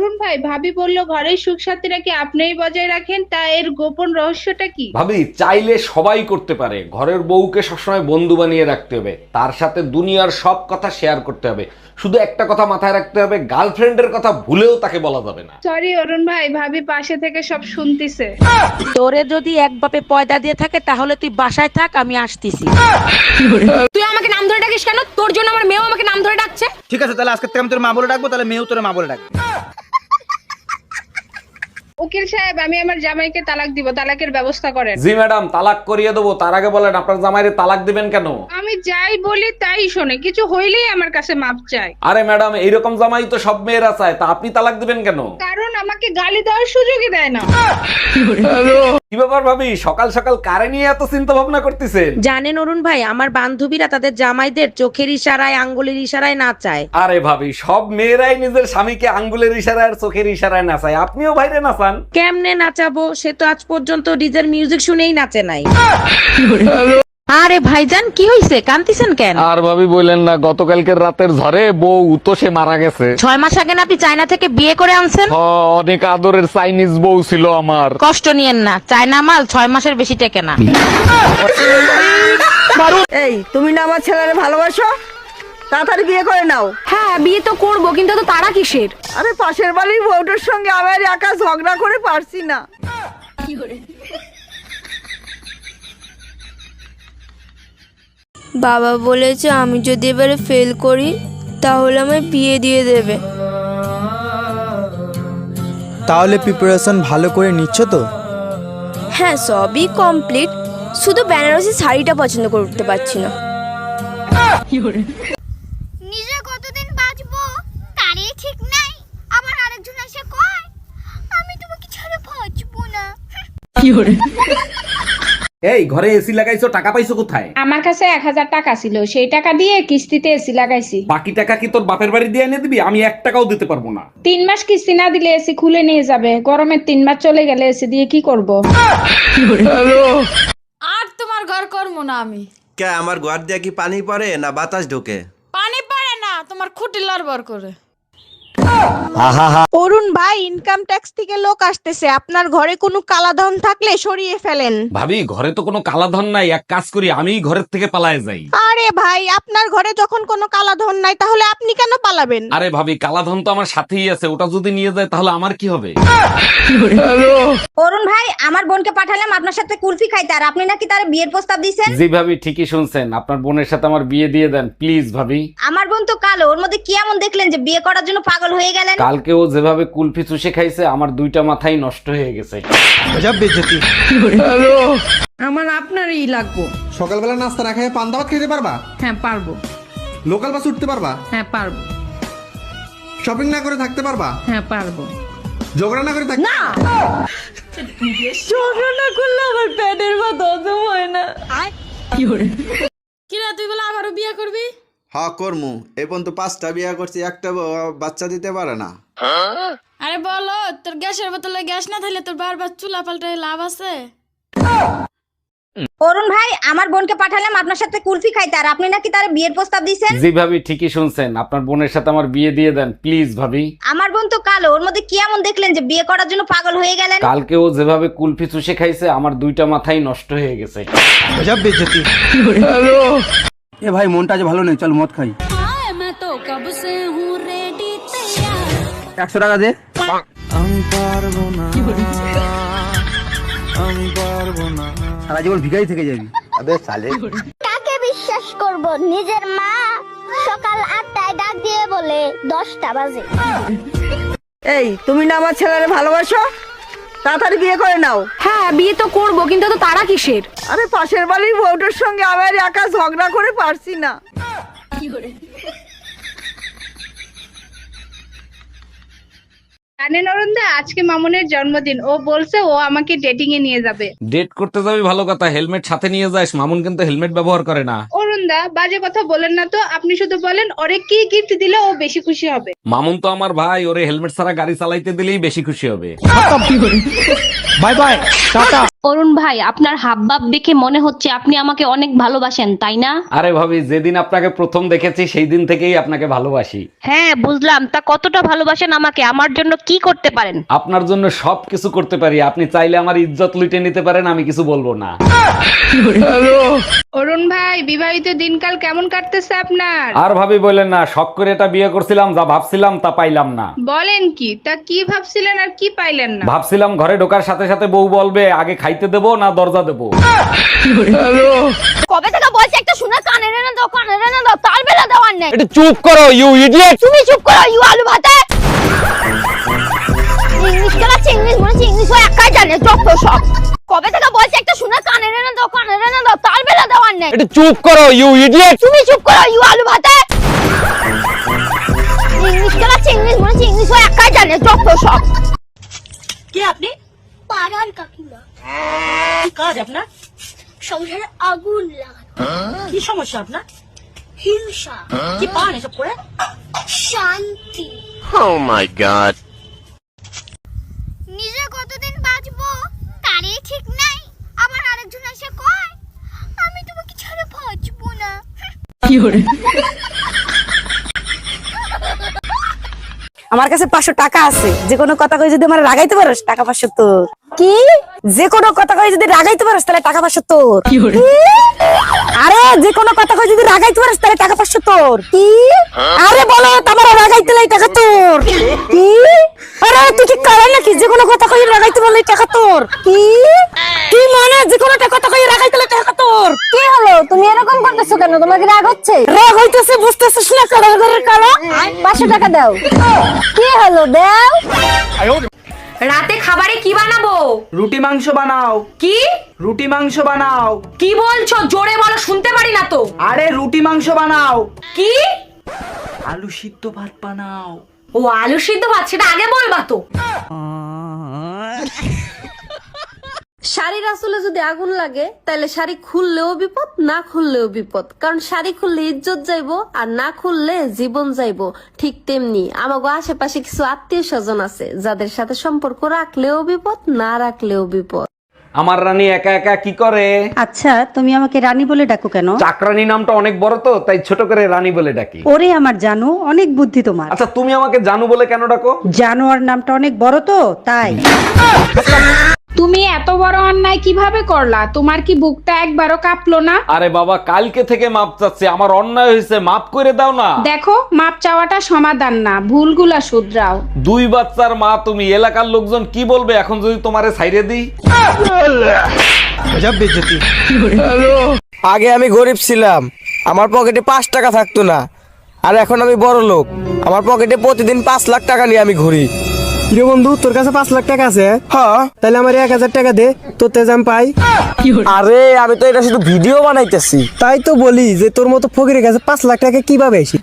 অরুণ ভাই ভাবি বলল ঘরের সুখ শান্তি নাকি আপনিই বজায় রাখেন? তা এর গোপন রহস্যটা কি? ভাবি চাইলে সবাই করতে পারে। ঘরের বউকে সবসময় বন্ধু বানিয়ে রাখতে হবে। তার সাথে দুনিয়ার সব কথা শেয়ার করতে হবে। শুধু একটা কথা মাথায় রাখতে হবে গার্লফ্রেন্ডের কথা ভুলেও তাকে বলা যাবে না। সরি অরুণ ভাই ভাবি পাশে থেকে সব শুনতিছে। তোরে যদি এক বাপে পয়দা দিয়ে থাকে তাহলে তুই বাসায় থাক আমি আসতেছি। তুই আমাকে নাম ধরে ডাকিস কেন? তোর জন্য আমার মেয়েও আমাকে নাম ধরে ডাকছে। ঠিক আছে তাহলে আজকে থেকে আমি তোর মা বলে ডাকবো তাহলে মেয়েও তোর মা বলে ডাকবে। উকিল সাহেব আমি আমার জামাইকে তালাক দিব তালাকের ব্যবস্থা করেন। জি ম্যাডাম তালাক করিয়ে দেবো। তার আগে বলেন আপনার জামাইরে তালাক দিবেন কেন? আমি যাই বলি তাই শোনে কিছু হইলেই আমার কাছে মাপ চায়। আরে ম্যাডাম এইরকম জামাই তো সব মেয়েরা চায় তা আপনি তালাক দিবেন কেন? কারণ আমাকে গালি দেওয়ার সুযোগই দেয় না। কি ব্যাপার ভাবি সকাল সকাল কারে নিয়ে এত চিন্তা ভাবনা করতেছেন? জানেন অরুণ ভাই আমার বান্ধবীরা তাদের জামাইদের চোখের ইশারায় আঙ্গুলের ইশারায় নাচায় আরে ভাবি সব মেয়েরাই নিজের স্বামীকে আঙ্গুলের ইশারায় আর চোখের ইশারায় নাচায় আপনিও বাইরে নাচান কেমনে নাচাবো? সে তো আজ পর্যন্ত ডিজের মিউজিক শুনেই নাচে নাই। আরে ভাইজান কি হইছে? কান্তিছেন কেন? আর ভাবি বললেন না গতকালকের রাতের ঝড়ে বউ তো সে মারা গেছে। ছয় মাস আগে না আপনি চায়না থেকে বিয়ে করে আনছেন? হ, অনেক আদরের চাইনিজ বউ ছিল আমার। কষ্ট নিয়েন না চায়না মাল ছয় মাসের বেশি টেকে না। এই তুমি না আমার ছেলের ভালোবাসো? তাড়াতাড়ি বিয়ে করে নাও। হ্যাঁ বিয়ে তো করব কিন্তু তো তারা কিসের? আরে পাশের বাড়ির বউটার সঙ্গে আমি আর একা ঝগড়া করে পারছি না। বাবা বলেছে আমি যদি এবারে ফেল করি তাহলে আমায় বিয়ে দিয়ে দেবে। তাহলে প্রিপারেশন ভালো করে নিচ্ছ তো? হ্যাঁ সবই কমপ্লিট শুধু বেনারসি শাড়িটা পছন্দ করে উঠতে পারছি না। নিজে কতদিন বাঁচবো? তারই ঠিক নাই। আবার আরেকজন এসে কয় আমি তোমাকে ছাড়া বাঁচবো না। এই ঘরে এসি লাগাইছো টাকা পাইছো কোথায়? আমার কাছে এক হাজার টাকা ছিল সেই টাকা দিয়ে কিস্তিতে এসি লাগাইছি। বাকি টাকা কি তোর বাপের বাড়ি দিয়ে এনে দিবি? আমি এক টাকাও দিতে পারব না। তিন মাস কিস্তি না দিলে এসি খুলে নিয়ে যাবে। গরমের তিন মাস চলে গেলে এসি দিয়ে কি করব? আর তোমার ঘর করব না আমি। কে আমার ঘর দিয়ে কি পানি পড়ে না বাতাস ঢোকে? পানি পড়ে না তোমার খুঁটি লড়বড় করে। অরুণ ভাই ইনকাম ট্যাক্স থেকে লোক আসতেছে। আপনার ঘরে কোনো কালাধন থাকলে সরিয়ে ফেলেন। ভাবি ঘরে তো কোনো কালাধন নাই। এক কাজ করি আমি ঘরের থেকে পালায় যাই। আরে ভাই আপনার ঘরে যখন কোনো কালাধন নাই তাহলে আপনি কেন পালাবেন? আরে ভাবি কালাধন তো আমার সাথেই আছে। ওটা যদি নিয়ে যায় তাহলে আমার কি হবে? অরুণ ভাই আমার বোনকে পাঠালাম আপনার সাথে কুলফি খাইতে। আর আপনি নাকি তার বিয়ের প্রস্তাব দিয়েছেন জি ভাবি ঠিকই শুনছেন। আপনার বোনের সাথে আমার বিয়ে দিয়ে দেন প্লিজ ভাবি। আমার বোন তো কালো ওর মধ্যে কি এমন দেখলেন যে বিয়ে করার জন্য পাগল হয়ে গেলেন কালকে ও যেভাবে কুলফি চুষে খাইছে আমার দুইটা মাথাই নষ্ট হয়ে গেছে আমার আপনারই লাগবো। সকালবেলা নাস্তা না খেয়ে পান দাবাত খেতে পারবা? হ্যাঁ পারব। লোকাল বাস উঠতে পারবা? হ্যাঁ পারব। শপিং না করে থাকতে পারবা? হ্যাঁ পারব। ঝগড়া না করে থাকতে না! ঝগড়া না করলে আমার প্যাডের মতো হয় না। কি কিরা তুই বলে আবারও বিয়ে করবি হ কর্মু। এই পর্যন্ত পাঁচটা বিয়ে করছি একটা বাচ্চা দিতে পারে না। আরে বলো তোর গ্যাসের বোতলে গ্যাস না থাকলে তোর বারবার চুলা পাল্টায় লাভ আছে? অরুণ ভাই আমার বোনকে পাঠালাম আপনার সাথে কুলফি খাইতে। আর আপনি নাকি তার বিয়ের প্রস্তাব দিয়েছেন জি ভাবি ঠিকই শুনছেন। আপনার বোনের সাথে আমার বিয়ে দিয়ে দেন প্লিজ ভাবি। আমার বোন তো কালো ওর মধ্যে কি এমন দেখলেন যে বিয়ে করার জন্য পাগল হয়ে গেলেন? কালকে ও যেভাবে কুলফি চুষে খাইছে আমার দুইটা মাথাই নষ্ট হয়ে গেছে। এ ভাই মনটা আজ ভালো নেই চল মদ খাই। একশো টাকা দে। সারা জীবন ভিখারি থেকে যাবি। কাকে বিশ্বাস করব? নিজের মা সকাল আটটায় ডাক দিয়ে বলে দশটা বাজে। এই তুমি না আমার ছেলের ভালোবাসো? তাড়াতাড়ি বিয়ে করে নাও। হ্যাঁ বিয়ে তো করব কিন্তু তো তারা কিসের? আরে পাশের বাড়ির বউটার সঙ্গে একা ঝগড়া করে পারছি না। জানেন আজকে মামুনের জন্মদিন। ও বলছে ও আমাকে ডেটিং এ নিয়ে যাবে। ডেট করতে যাবি ভালো কথা হেলমেট সাথে নিয়ে যাস মামুন কিন্তু হেলমেট ব্যবহার করে না। দা বাজে কথা বলেন না তো। আপনি শুধু বলেন ওরে কি গিফট দিলে ও বেশি খুশি হবে? মামুন তো আমার ভাই ওরে হেলমেট ছাড়া গাড়ি চালাইতে দিলেই বেশি খুশি হবে। Bye bye tata. অরুণ ভাই আপনার হাবভাব দেখে মনে হচ্ছে আপনি আমাকে অনেক ভালোবাসেন তাই না? আরে ভাবি যেদিন আপনাকে প্রথম দেখেছি সেই দিন থেকেই আপনাকে ভালোবাসি। হ্যাঁ বুঝলাম। তা কতটা ভালোবাসেন আমাকে? আমার জন্য কি করতে পারেন? আপনার জন্য সব কিছু করতে পারি। আপনি চাইলে আমার ইজ্জত লুটে নিতে পারেন আমি কিছু বলব না। অরুণ ভাই বিবাহিত দিনকাল কেমন কাটতেছে আপনার? আর ভাবি বললেন না শখ করে এটা বিয়ে করছিলাম যা ভাবছিলাম তা পাইলাম না। বলেন কি তা কি ভাবছিলেন আর কি পাইলেন না? ভাবছিলাম ঘরে ঢোকার সাথে সাথে বউ বলবে আগে খাইতে দেবো না দরজা দেবো। কবে থেকে বলছি একটা শোনা কানে রেনে দাও কানে রেনে দাও তার বেলা দেওয়ার নেই। একটু চুপ করো ইউ ইডিয়েট তুমি চুপ করো ইউ আলু ভাতে। ইংলিশ গেলাচ্ছে ইংলিশ বলেছে ইংলিশ ও একাই জানে যত সব কবে থেকে বলছি একটা শোনা কানে রেনে দাও কানে রেনে দাও তার বেলা দেওয়ার নেই একটু চুপ করো ইউ ইডিয়েট তুমি চুপ করো ইউ আলু ভাতে ইংলিশ গেলাচ্ছে ইংলিশ বলেছে ইংলিশ ও একাই জানে যত সব কে আপনি? পাড়ার কাকিমা। কি কাজ আপনার? সংসারে আগুন লাগানো। কি সমস্যা আপনার? হিংসা। কি পান এসব করে? শান্তি। নিজে কতদিন বাঁচবো তারই ঠিক নাই আবার আরেকজন এসে কয় আমি তোমাকে ছাড়া বাঁচবো না আমার কাছে পাঁচশো টাকা আছে। যে কোনো কথা কই যদি আমার রাগাইতে পারোস টাকা পাঁচশো তোর। কি? যে কোনো কথা কই যদি রাগাইতে পারোস তাহলে টাকা পাঁচশো তোর। আরে যে কোনো কথা কই যদি রাগাইতে পারোস তাহলে টাকা পাঁচশো তোর। কি? আরে বলো তোমার রাগাইতে লাই টাকা তোর। কি? আরে তুই কি কারণ নাকি? যে কোনো কথা কই রাগাইতে বললে টাকা তোর। কি? কি মানে? যে কোনো একটা কথা কই রাগাইতে লাই টাকা তোর কি হলো তুমি এরকম করতেছো কেন? তোমাকে রাগ হচ্ছে? রাগ হইতেছে বুঝতেছিস না কারও ঘরের কালো পাঁচশো টাকা দাও। কি হলো দাও রাতে খাবারে কি বানাবো? রুটি মাংস বানাও। কি? রুটি মাংস বানাও। কি বলছো? জোরে বলো শুনতে পারি না তো। আরে রুটি মাংস বানাও। কি? আলু সিদ্ধ ভাত বানাও। ও আলু সিদ্ধ ভাত সেটা আগে বলবা তো। শাড়ির আসলে যদি আগুন লাগে তাহলে শাড়ি খুললেও বিপদ না খুললেও বিপদ। কারণ শাড়ি খুললে ইজ্জত যাইবো আর না খুললে জীবন যাইবো। ঠিক তেমনি আমাগো আশেপাশে কিছু আত্মীয় স্বজন আছে যাদের সাথে সম্পর্ক রাখলেও বিপদ না রাখলেও বিপদ। আমার রানী একা একা কি করে? আচ্ছা তুমি আমাকে রানী বলে ডাকো কেন? চাকরানী নামটা অনেক বড় তো তাই ছোট করে রানী বলে ডাকি। ওরে আমার জানো অনেক বুদ্ধি তোমার। আচ্ছা তুমি আমাকে জানু বলে কেন ডাকো? জানোয়ার নামটা অনেক বড় তো তাই। তুমি এত বড় অন্যায় কীভাবে করলা? তোমার কি বুকটা একবারও কাঁপলো না? আরে বাবা কালকে থেকে মাপ চাচ্ছি। আমার অন্যায় হয়েছে মাপ করে দাও না। দেখো মাপ চাওয়াটা সমাধান না। ভুলগুলা শুধরাও। দুই বাচ্চার মা তুমি এলাকার লোকজন কি বলবে? এখন যদি তোমারে ছাইরে দিই? আগে আমি গরিব ছিলাম। আমার পকেটে পাঁচ টাকা থাকতো না। আর এখন আমি বড় লোক আমার পকেটে প্রতিদিন পাঁচ লাখ টাকা নিয়ে আমি ঘুরি। কিরে বন্ধু তোর কাছে পাঁচ লাখ টাকা আছে? হ্যাঁ। তাহলে আমার এক হাজার টাকা দে তোর তেজ আমি পাই। আরে আমি তো এটা শুধু ভিডিও বানাইতেছি। তাই তো বলি যে তোর মতো ফকিরের কাছে পাঁচ লাখ টাকা কীভাবে আসি